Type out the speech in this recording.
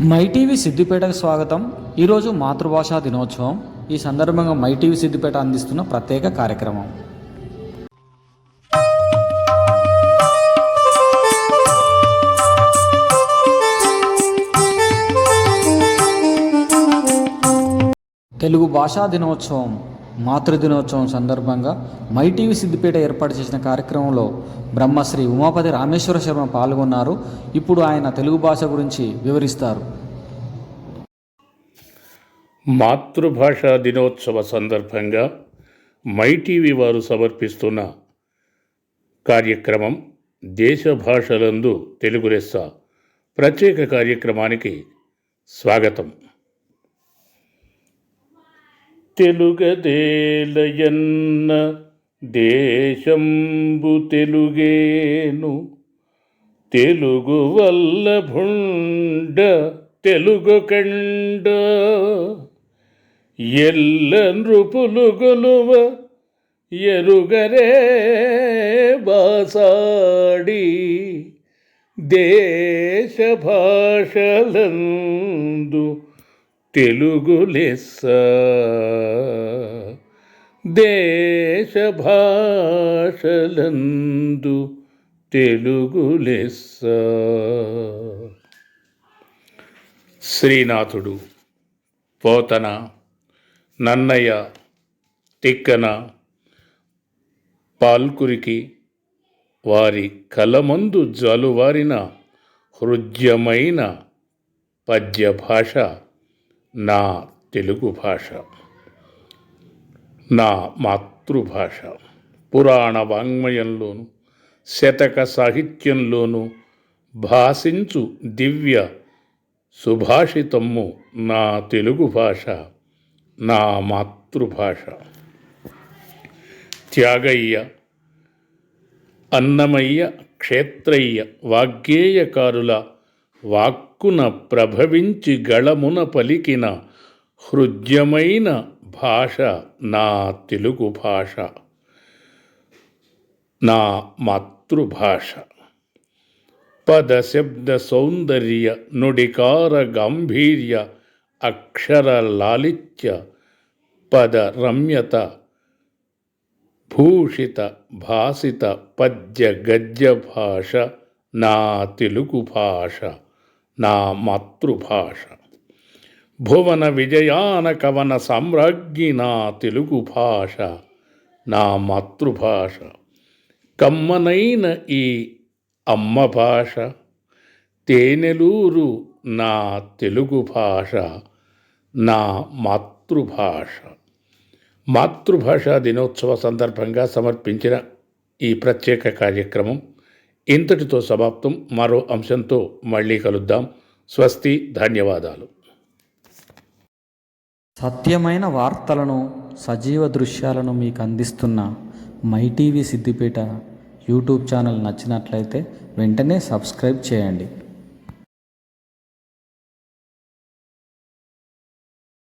MyTV సిద్దిపేటకు స్వాగతం. ఈరోజు మాతృభాషా దినోత్సవం. ఈ సందర్భంగా మైటీవీ సిద్దిపేట అందిస్తున్న ప్రత్యేక కార్యక్రమం. తెలుగు భాషా దినోత్సవం. మాతృ దినోత్సవం సందర్భంగా మైటీవీ సిద్దిపేట ఏర్పాటు చేసిన కార్యక్రమంలో బ్రహ్మశ్రీ ఉమాపతి రామేశ్వర శర్మ పాల్గొన్నారు. ఇప్పుడు ఆయన తెలుగు భాష గురించి వివరిస్తారు. మాతృభాషా దినోత్సవ సందర్భంగా మైటీవీ వారు సమర్పిస్తున్న కార్యక్రమం దేశ భాషలందు తెలుగు లెస్స ప్రత్యేక కార్యక్రమానికి స్వాగతం. తెలుగదేలయన్న దేశంబు తెలుగేను. తెలుగు వల్లభుండ తెలుగు కండ. ఎల్ల నృపులు గొలువ ఎరుగరే బాసాడి. దేశ భాషలందు తెలుగు లెస్స దేశ భాషలందు తెలుగు లెస్స శ్రీనాథుడు పోతన నన్నయ్య తిక్కన పాల్కురికి వారి కలమందు జలువారిన హృద్యమైన పద్య భాష నా తెలుగు భాష. నా మాతృభాష. పురాణ వాంగ్మయంలోను శతక సాహిత్యంలోను భాషించు దివ్య సుభాషితమ్ము నా తెలుగు భాష నా మాతృభాష. త్యాగయ్య అన్నమయ్య క్షేత్రయ్య వాగ్గేయకారుల వాక్కున ప్రభవించి గళమున పలికిన హృద్యమైన భాష నా తెలుగు భాష. నా మాతృభాష. పద శబ్ద సౌందర్య నుడికార గాంభీర్య అక్షర లాలిత్య పద రమ్యత భూషిత భాసిత పద్య గద్య భాష నా తెలుగు భాష. నా మాతృభాష. భువన విజయాన కవన సామ్రాజ్ఞి నా తెలుగు భాష నా మాతృభాష. కమ్మనైన ఈ అమ్మ భాష తేనెలూరు నా తెలుగు భాష నా మాతృభాష. మాతృభాషా దినోత్సవ సందర్భంగా సమర్పించిన ఈ ప్రత్యేక కార్యక్రమం ఇంతటితో సమాప్తం. మరో అంశంతో మళ్ళీ కలుద్దాం. స్వస్తి ధన్యవాదాలు. సత్యమైన వార్తలను సజీవ దృశ్యాలను మీకు అందిస్తున్న మైటీవీ సిద్దిపేట యూట్యూబ్ ఛానల్ నచ్చినట్లయితే వెంటనే సబ్స్క్రైబ్ చేయండి.